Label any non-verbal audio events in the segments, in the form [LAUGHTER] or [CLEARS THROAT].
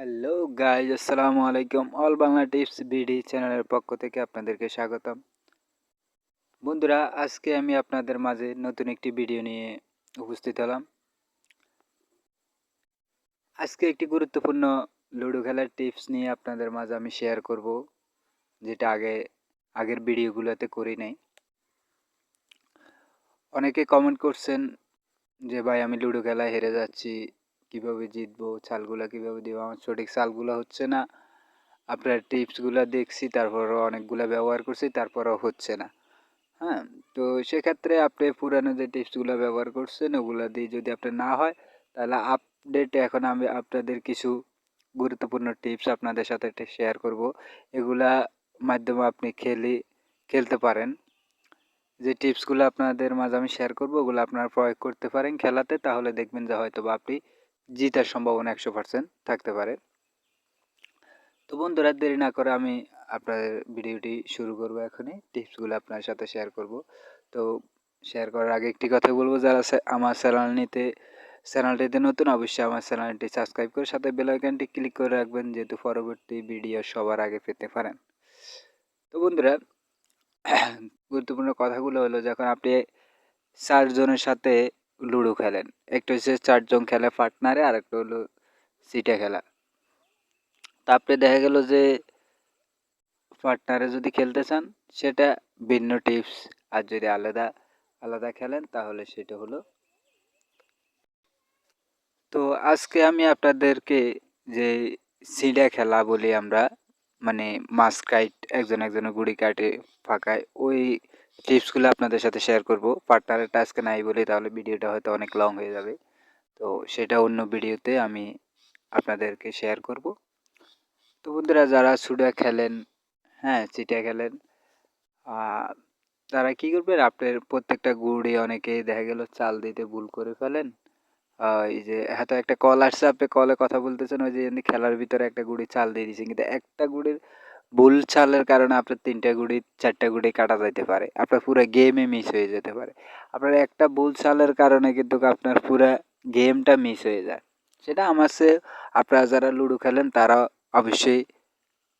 Hello guys আসসালামু আলাইকুম all Bangla tips BD চ্যানেলের পক্ষ থেকে আপনাদেরকে স্বাগতম। বন্ধুরা, আজকে আমি আপনাদের মাঝে নতুন একটি ভিডিও নিয়ে উপস্থিত হলাম। আজকে একটি গুরুত্বপূর্ণ লুডো খেলার টিপস নিয়ে আপনাদের মাঝে আমি শেয়ার করব, যেটা আগে, আগের ভিডিওগুলোতে করি নাই। অনেকে কমেন্ট করছেন যে, ভাই, আমি লুডো খেলায় হেরে যাচ্ছি। কীভাবে জিতবো চালগুলো কীভাবে দিব? আমার সঠিক চালগুলো হচ্ছে না। আপনার টিপসগুলো দেখছি, তারপরও অনেকগুলো ব্যবহার করছি, তারপরও হচ্ছে না। হ্যাঁ তো সেক্ষেত্রে আপনি পুরানো যে টিপসগুলো ব্যবহার করছেন, ওগুলো দিয়ে যদি আপনার না হয়, তাহলে আপডেট এখন আমি আপনাদের কিছু গুরুত্বপূর্ণ টিপস আপনাদের সাথে শেয়ার করব। এগুলা মাধ্যমে আপনি খেলে, খেলতে পারেন। যে টিপসগুলো আপনাদের মাঝে আমি শেয়ার করব, ওগুলো আপনারা প্রয়োগ করতে পারেন খেলাতে, তাহলে দেখবেন যে হয়তো বা আপনি জিতার সম্ভাবনা একশো পার্সেন্ট থাকতে পারে। তো বন্ধুরা, দেরি না করে আমি আপনাদের ভিডিওটি শুরু করব এখনই। টিপসগুলো আপনার সাথে শেয়ার করব। তো শেয়ার করার আগে একটি কথা বলব, যারা আমার চ্যানেল নিতে চ্যানেলটিতে নতুন, অবশ্যই আমার চ্যানেলটি সাবস্ক্রাইব করে সাথে বেল আইকনটি ক্লিক করে রাখবেন, যেহেতু পরবর্তী ভিডিও সবার আগে পেতে পারেন। তো বন্ধুরা, [CLEARS THROAT] গুরুত্বপূর্ণ কথাগুলো হলো, যখন আপনি চারজনের সাথে লুডো খেলেন। একটা হচ্ছে চারজন খেলে পার্টনারে আর একটা হলো সিটে খেলা। তারপরে দেখা গেল যে পার্টনারে যদি খেলতে চান, সেটা ভিন্ন টিপস। আর যদি আলাদা আলাদা খেলেন, তাহলে সেটা হলো। তো আজকে আমি আপনাদেরকে যে সিডা খেলা বলি আমরা মানে মাছ কাইট, একজন একজনের গুড়ি কাটে ফাঁকায়, ওই টিপসগুলো আপনাদের সাথে শেয়ার করব। পার্টনারের টাস্কে নাই বলে তাহলে ভিডিওটা হয়তো অনেক লং হয়ে যাবে। তো সেটা অন্য ভিডিওতে আমি আপনাদেরকে শেয়ার করব। তো বন্ধুরা, যারা সুডা খেলেন হ্যাঁ চিটা খেলেন তারা কী করবেন? আপনার প্রত্যেকটা গুড়ি অনেকে দেখা গেল চাল দিতে ভুল করে ফেলেন। এই যে হয়তো একটা কল আসছে, আপনি কলে কথা বলতেছেন, ওই যে খেলার ভিতরে একটা গুড়ি চাল দিয়ে দিয়েছেন, কিন্তু একটা গুড়ির ভুল চালের কারণে আপনার তিনটা গুড়ি, চারটা গুড়ি কাটা যাইতে পারে। আপনার পুরো গেমে মিস হয়ে যেতে পারে। আপনার একটা ভুল চালের কারণে কিন্তু আপনার পুরো গেমটা মিস হয়ে যায়। সেটা আমার সে আপনারা যারা লুডো খেলেন, তারা অবশ্যই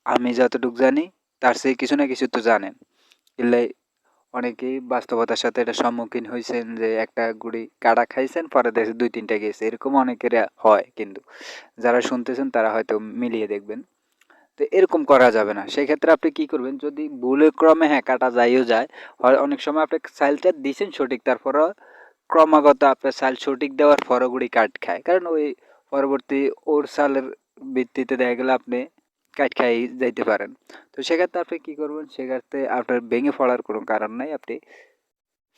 আমি যতটুকু জানি, তার সেই কিছু না কিছু তো জানেন। এলে অনেকেই বাস্তবতার সাথে এটা সম্মুখীন হয়েছেন যে একটা গুড়ি কাটা খাইছেন, পরে দেখে দুই তিনটা গেছে। এরকম অনেকের হয় কিন্তু। যারা শুনতেছেন, তারা হয়তো মিলিয়ে দেখবেন। তো এরকম করা যাবে না। সেই ক্ষেত্রে আপনি কি করবেন, যদি ভুলে ক্রমে হ্যাঁ কাটা যাইও যায়, হয় অনেক সময় আপনি সাইলটা দিছেন সঠিক, তারপরও ক্রমাগত আপনার সাইল সঠিক দেওয়ার ফরগুড়ি কাট খায়। কারণ ওই পরবর্তী ওর সালের ভিত্তিতে দেখা গেলে আপনি কাট খাই যাইতে পারেন। তো সেক্ষেত্রে আপনি কী করবেন, সেক্ষেত্রে আপনার ভেঙে পড়ার কোনো কারণ নাই, আপনি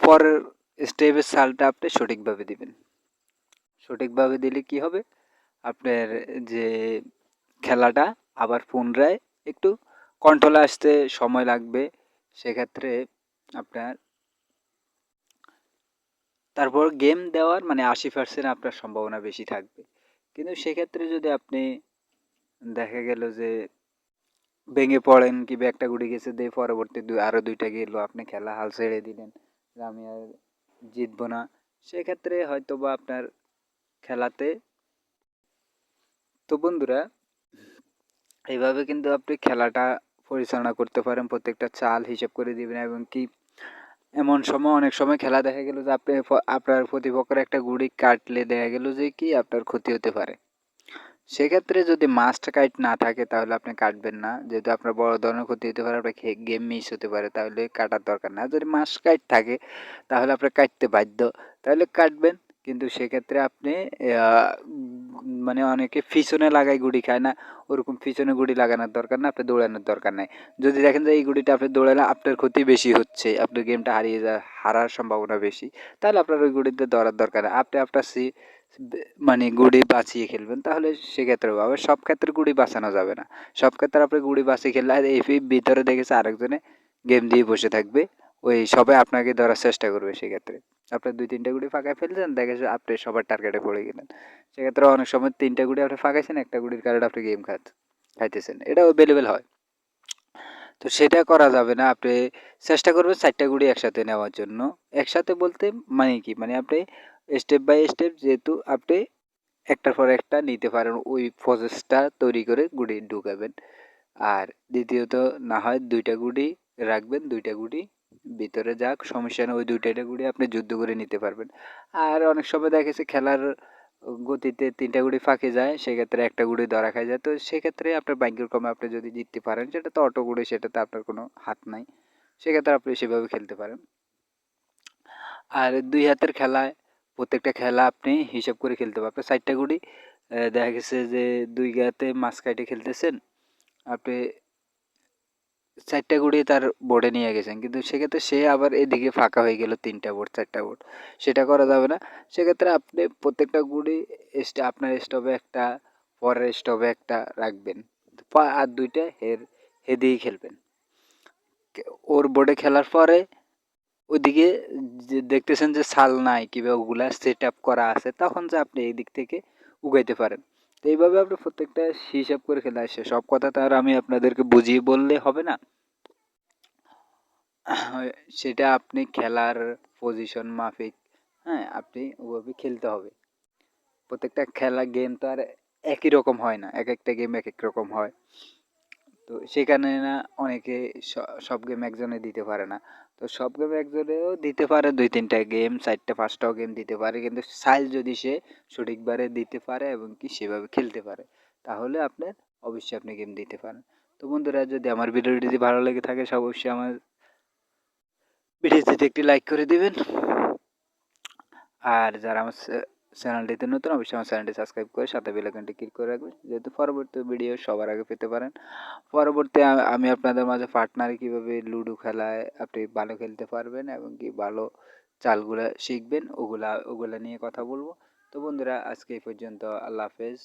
পরের স্টেপের সালটা আপনি সঠিকভাবে দিবেন। সঠিকভাবে দিলে কি হবে, আপনার যে খেলাটা আবার পুনরায় একটু কন্ট্রোলে আসতে সময় লাগবে, সেক্ষেত্রে আপনার তারপর গেম দেওয়ার মানে আশি পার্সেন্ট আপনার সম্ভাবনা বেশি থাকবে। কিন্তু সেক্ষেত্রে যদি আপনি দেখা গেল যে ভেঙে পড়েন কিংবা একটা গুড়ি গেছে, দিয়ে পরবর্তী দুই আরও দুইটা গেলো, আপনি খেলা হাল ছেড়ে দিলেন, যে আমি আর জিতবো না, সেক্ষেত্রে হয়তো বা আপনার খেলাতে তো বন্ধুরা এইভাবে কিন্তু আপনি খেলাটা পরিচালনা করতে পারেন, প্রত্যেকটা চাল হিসেব করে দিবেন এবং কি এমন সময়, অনেক সময় খেলা দেখা গেল যে আপনি আপনার প্রতিপক্ষের একটা গুড়ি কাটলে দেখা গেল যে কি আপনার ক্ষতি হতে পারে। সেক্ষেত্রে যদি মাস্ট কাইট না থাকে তাহলে আপনি কাটবেন না। যেহেতু আপনার বড় ধরনের ক্ষতি হতে পারে, আপনার গেম মিস হতে পারে, তাহলে কাটার দরকার না। যদি মাস্ট কাইট থাকে, তাহলে আপনার কাটতে বাধ্য। তাহলে কাটবেন, কিন্তু সেক্ষেত্রে আপনি মানে অনেকে পিছনে লাগাই গুড়ি খায় না, ওরকম পিছনে গুড়ি লাগানোর দরকার না আপনি দৌড়ানোর দরকার নাই। যদি দেখেন যে এই গুড়িটা আপনি দৌড়ালে আপনার ক্ষতি বেশি হচ্ছে, আপনার গেমটা হারিয়ে যা, হারার সম্ভাবনা বেশি, তাহলে আপনার ওই গুড়িতে দৌড়ার দরকার আপনি আপনার সি মানে গুড়ি বাঁচিয়ে খেলবেন, তাহলে সেক্ষেত্রে আবার সব ক্ষেত্রে গুড়ি বাঁচানো যাবে না। সব ক্ষেত্রে আপনি গুড়ি বাঁচিয়ে খেললে আর এই ভিতরে দেখেছে আরেকজনে গেম দিয়ে বসে থাকবে। ওই সবাই আপনাকে ধরার চেষ্টা করবে সেক্ষেত্রে। আপনার দুই, তিনটা গুড়ি ফাঁকায় ফেলছেন, দেখে আপনি সবার টার্গেটে পড়ে গেলেন। সেক্ষেত্রে অনেক সময় তিনটা গুড়ি আপনি ফাঁকাইছেন, একটা গুড়ির কারণে আপনি গেম খাত খাইতেছেন। এটা অ্যাভেলেবেল হয়। তো সেটা করা যাবে না। আপনি চেষ্টা করবেন চারটা গুড়ি একসাথে নেওয়ার জন্য। একসাথে বলতে মানে কি? মানে আপনি স্টেপ বাই স্টেপ যেহেতু আপনি একটার পর একটা নিতে পারেন, ওই প্রসেসটা তৈরি করে গুড়ি ঢুকাবেন। আর দ্বিতীয়ত না হয় দুইটা গুড়ি রাখবেন, দুইটা গুড়ি ভিতরে যাক, সমস্যা নেই, ওই দুইটা গুড়ি আপনি যুদ্ধ করে নিতে পারবেন। আর অনেক সময় দেখা গেছে খেলার গতিতে তিনটা গুড়ি ফাঁকে যায়, সেক্ষেত্রে একটা গুড়ি ধরা খায় যায়। তো সেক্ষেত্রে আপনার ভাগ্যের কমে আপনি যদি জিততে পারেন, সেটা তো অটো গুড়ি, সেটাতে আপনার কোনো হাত নাই। সেক্ষেত্রে আপনি সেভাবে খেলতে পারেন। আর দুই হাতের খেলায়, প্রত্যেকটা খেলা আপনি হিসাব করে খেলতে পারবেন চারটা গুড়ি দেখা গেছে যে দুই গাতে মাছ কাটে খেলতেছেন, আপনি চারটা গুড়ি তার বোর্ডে নিয়ে গেছেন। কিন্তু সেক্ষেত্রে সে আবার এদিকে ফাঁকা হয়ে গেল তিনটা বোর্ড চারটা বোর্ড সেটা করা যাবে না। সেক্ষেত্রে আপনি প্রত্যেকটা গুড়ি আপনার স্টপে একটা, পরের স্টপে একটা রাখবেন। আর দুইটা হের হে হেদিয়েই খেলবেন। ওর বোর্ডে খেলার পরে ওইদিকে দেখতেছেন যে সাল নাই, কিংবা ওগুলা সেট আপ করা আছে, তখন যে আপনি এই দিক থেকে উগাইতে পারেন। তো এইভাবে আপনি প্রত্যেকটা হিসাব করে খেলে আসছে সব কথা তো আর আমি আপনাদেরকে বুঝিয়ে বললে হবে না। সেটা আপনি খেলার পজিশন মাফিক হ্যাঁ আপনি ওভাবে খেলতে হবে। প্রত্যেকটা খেলা গেম তো আর একই রকম হয় না। এক একটা গেম এক এক রকম হয়। তো সেখানে না অনেকে সব গেম একজনে দিতে পারে না। তো সব গেম একজনেও দিতে পারে, দুই তিনটা গেম চারটে পাঁচটাও গেম দিতে পারে। কিন্তু সাইল যদি সে সঠিকভাবে দিতে পারে এবং কি সেভাবে খেলতে পারে, তাহলে আপনার অবশ্যই আপনি গেম দিতে পারেন। তো বন্ধুরা, যদি আমার ভিডিওটি যদি ভালো লেগে থাকে অবশ্যই আমার ভিডিওটিতে একটি লাইক করে দেবেন। আর যারা আমার চ্যানেলটিতে নতুন, অবশ্যই আমার চ্যানেলটি সাবস্ক্রাইব করে সাথে বেলাইকনটি ক্লিক করে রাখবেন। যেহেতু পরবর্তী ভিডিও সবার আগে পেতে পারেন। পরবর্তী আমি আপনাদের মাঝে পার্টনারে কীভাবে লুডো খেলায় আপনি ভালো খেলতে পারবেন এবং কি ভালো চালগুলো শিখবেন, ওগুলা ওগুলা নিয়ে কথা বলব। তো বন্ধুরা, আজকে এই পর্যন্ত। আল্লাহ হাফেজ।